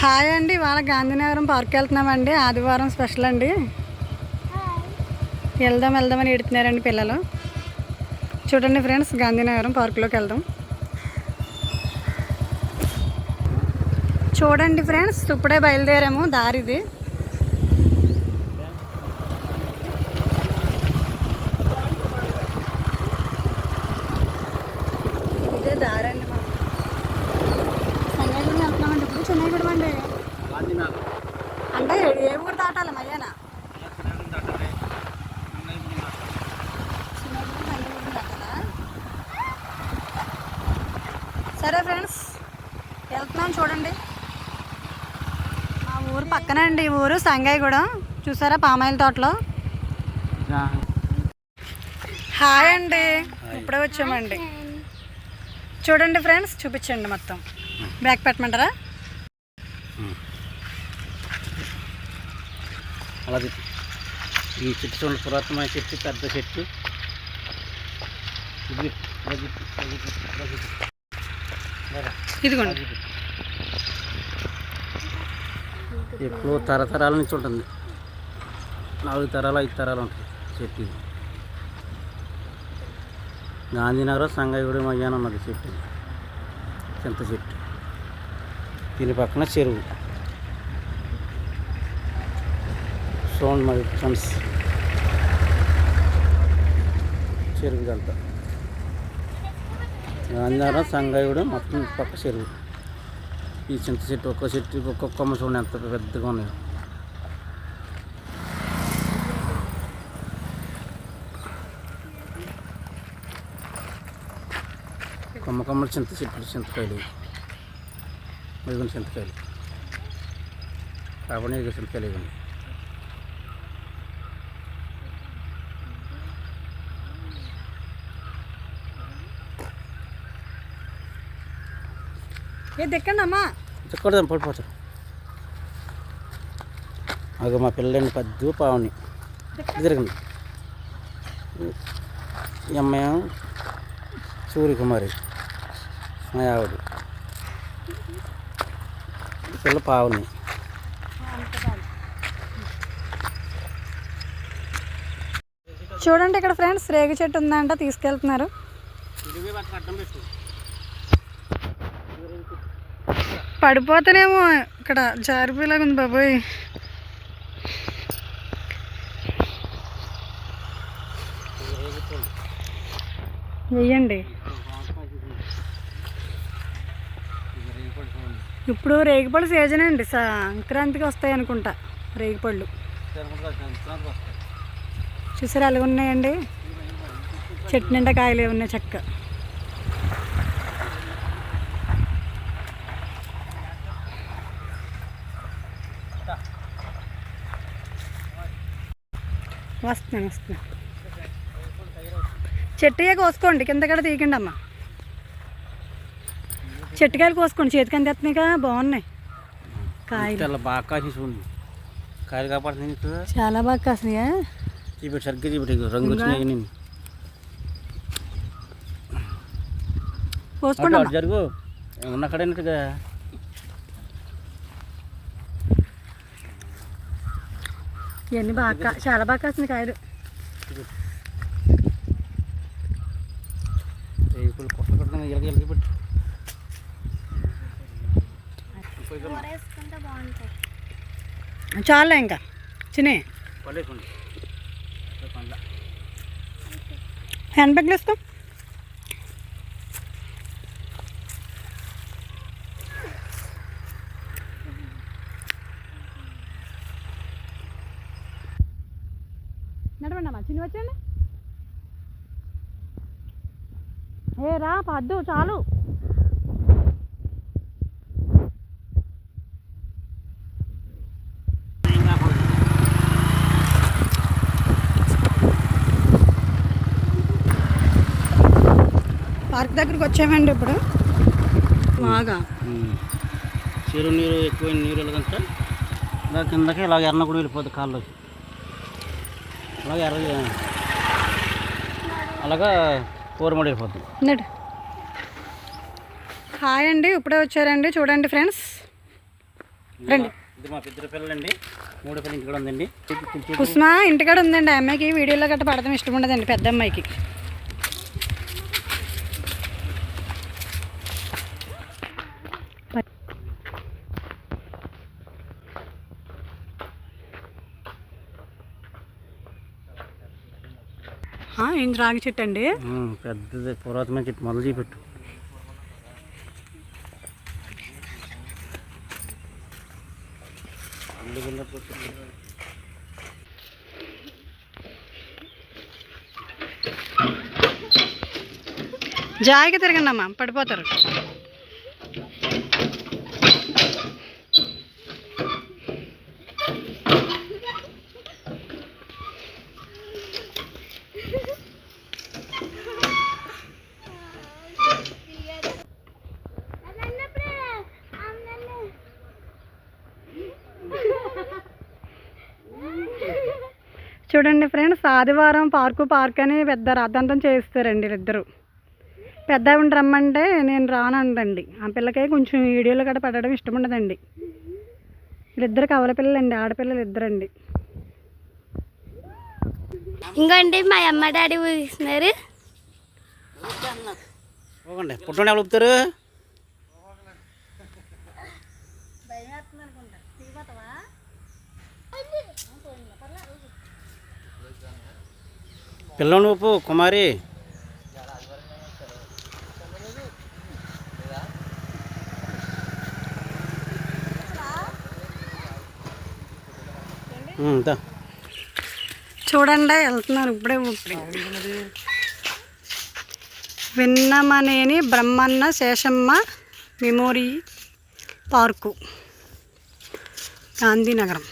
Hi అండి ఇవాళ Gandhinagaram park వెళ్తున్నామండి. ఆదివారం స్పెషల్ అండి. వెళ్దాం వెళ్దామని ఎడుతున్నారండి పిల్లలు. చూడండి ఫ్రెండ్స్ గాంధీనగరం పార్కులోకి వెళ్దాం. చూడండి ఫ్రెండ్స్ ఇప్పుడే బయలుదేరాము దారిది ఇదే దారండి మాకు. చెన్నైగూడెం వెళ్తున్నామండి ఇప్పుడు చెన్నైగూడెం అండి అంటే ఏ ఊరు దాటాలి మయ్యానా చిన్నప్పుడు బండి దాటాలా? సరే ఫ్రెండ్స్ వెళ్తున్నాం చూడండి. మా ఊరు పక్కనే అండి ఈ ఊరు సంగాయిగూడెం. చూసారా పామాయిల తోటలో? హాయ్ అండి ఇప్పుడే వచ్చామండి. చూడండి ఫ్రెండ్స్ చూపించండి మొత్తం. బ్యాక్ పెట్టమంటారా? అలాగే. ఈ చెట్టు చూడండి పురాతనమైన చెట్టు పెద్ద చెట్టు. ఇదిగోండి. ఎప్పుడో తరతరాల నుంచి ఉంటుంది. నాలుగు తరాలు ఐదు తరాలు ఉంటుంది చెట్టు. గాంధీనగర్ సంగయుడి సంగాయిగూడెం ఉన్నది చెట్టు. చింత చెట్టు. దీని పక్కన చెరువు. చూడండి మరి ఫ్రెండ్స్ చెరువు గాంధారం సంగయుడు మొత్తం పక్క చెరువు. ఈ చింత చెట్టు ఒక్క చెట్టు ఒక్కొక్క కొమ్మ చూడండి ఎంత పెద్దగా ఉన్నాయో. కొమ్మ కొమ్మలు చింత చెట్లు చింతకాయలు. మిగిలిన చింతకాయలు. కాబట్టి చింతకాయలు ఇవ్వండి. అమ్మా. చెక్కడదాం పడిపోతాం అగ మా పిల్లని పద్దు పావుని. తిరగండి. ఈ అమ్మాయి సూర్యకుమారి మా ఆవిడ. పిల్ల పావుని. చూడండి ఇక్కడ ఫ్రెండ్స్ రేగు చెట్టు ఉందంట తీసుకెళ్తున్నారు. పడిపోతానేమో ఇక్కడ జారిపోయేలాగా ఉంది బాబోయ్. వెయ్యండి. ఇప్పుడు రేగిపళ్ళు సీజన్ అండి సంక్రాంతికి వస్తాయి అనుకుంటా రేగిపళ్ళు. చూసారు అలాగ ఉన్నాయండి చెట్టు నిండా కాయలు ఉన్నాయి చక్కగా. వస్తున్నాను వస్తున్నాను చెట్టుగా కోసుకోండి కింద కూడా తీయకండి అమ్మ. చెట్టుకాయలు కోసుకోండి చేతికి అందేస్తున్నాయిగా బాగున్నాయి. కాయలు. బాగా కాయలు కాపాడుతుంది నీకు చాలా బాగా కాసినాయా? చూపెట్టి సరిగ్గా చూపెట్టి రంగు వచ్చినాయి నేను కోసుకోండి జరుగు. ఇవన్నీ బాగా చాలా బాగా కాసింది కాయలు. చాలా ఇంకా. చిన్న హ్యాండ్ బ్యాగ్లు వేసుకో. చిన్న వచ్చండి ఏ రా పద్దు చాలు. పార్క్ దగ్గరికి వచ్చామండి ఇప్పుడు. బాగా. చెరువు నీరు ఎక్కువ నీరు వెళ్ళకంటే ఇలా కిందకి ఇలా ఎర్ర కూడా వెళ్ళిపోతుంది కాళ్ళలోకి అలాగే ఎర్ర అలాగా కూరమడి వెళ్ళిపోతుంది నడు. హాయ్ అండి ఇప్పుడే వచ్చారండి చూడండి ఫ్రెండ్స్. రండి. ఇది మా పెద్ద పిల్లలండి మూడు పిల్లలు ఇంటికి ఉందండి. కుసుమ ఇంటికాడ ఉందండి అమ్మాయికి వీడియోలో గట్ట పడతాం ఇష్టం ఉండదండి పెద్ద అమ్మాయికి. ఏం రాగి చెట్టు అండి? పెద్దది పురాతనమైన చెట్టు. మొదలు చూపెట్టు జాయిగా తిరగండి అమ్మా పడిపోతారు. చూడండి ఫ్రెండ్స్ ఆదివారం పార్కు పార్క్ అని పెద్ద రాద్ధాంతం చేస్తారండి వీళ్ళిద్దరు. పెద్ద ఆవిడ రమ్మంటే నేను రానందండి. ఆ పిల్లకే కొంచెం వీడియోలు గట్రా పెట్టడం ఇష్టం ఉండదండి. వీళ్ళిద్దరు కవల పిల్లలండి ఆడపిల్లలు ఇద్దరండి. ఇంకోండి మా అమ్మ డాడీ ఊగిస్తున్నారు పోకండి. పుట్టండి ఎవరు ఊపుతారు కుమారి. చూడండి వెళ్తున్నారు ఇప్పుడే విన్నమనేని బ్రహ్మన్న శేషమ్మ మెమోరీ పార్కు గాంధీనగరం.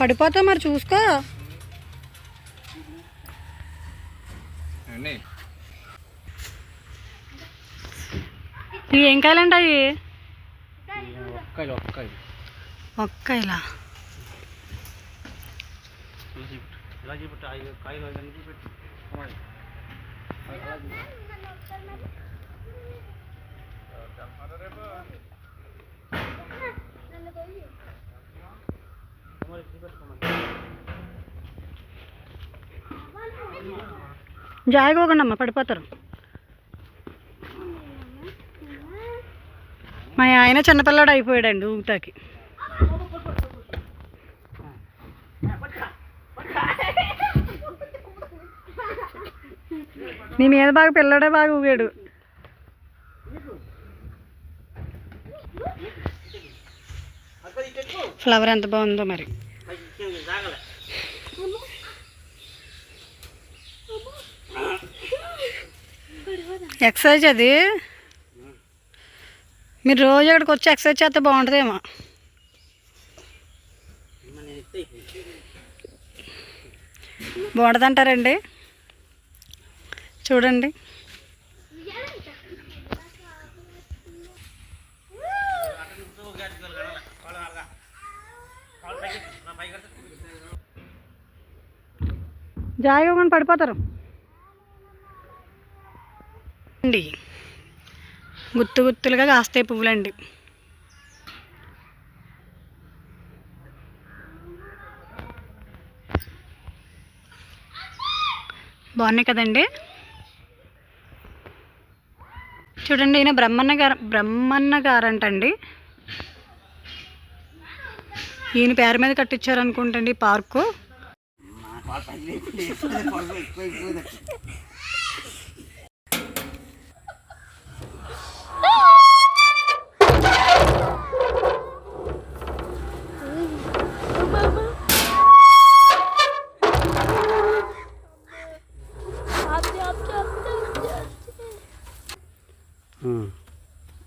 పడిపోతా మరి చూసుకో. ఏం కాయలండి అవి? ఒక్కాయలు ఒక్క జాయగోగండమ్మ పడిపోతారు. మా ఆయన చిన్నపిల్లాడు అయిపోయాడండి ఊగుతాకి. నీ మీద బాగా పిల్లడే బాగా ఊగాడు. ఫ్లవర్ ఎంత బాగుందో మరి. ఎక్సర్సైజ్ అది? మీరు రోజు ఇక్కడికి వచ్చి ఎక్సర్సైజ్ చేస్తే బాగుంటుందేమో. బాగుంటుందంటారండి. చూడండి. జాయిగా పడిపోతారు. అండి. గుత్తు గుత్తులుగా కాస్తాయి పువ్వులండి. బాగున్నాయి కదండి? చూడండి ఈయన బ్రహ్మన్న గారు బ్రహ్మన్న గారంటండి. ఈయన పేరు మీద కట్టించారనుకుంటండి పార్కు.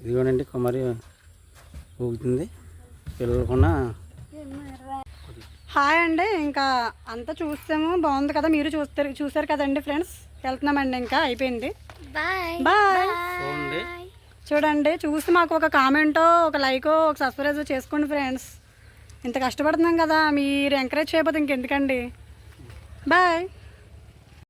ఇదిగోనండి కుమారి ఊగుతుంది. పిల్లలు కూడా హాయ్ అండి. ఇంకా అంతా చూస్తాము. బాగుంది కదా? మీరు చూస్తారు చూసారు కదండి ఫ్రెండ్స్? వెళ్తున్నామండి ఇంకా. అయిపోయింది. బాయ్. చూడండి. చూసి మాకు ఒక కామెంటో ఒక లైకో ఒక సబ్స్క్రైబ్ చేసుకోండి ఫ్రెండ్స్. ఇంత కష్టపడుతున్నాం కదా? మీరు ఎంకరేజ్ చేయకపోతే ఇంకెందుకండి? బాయ్.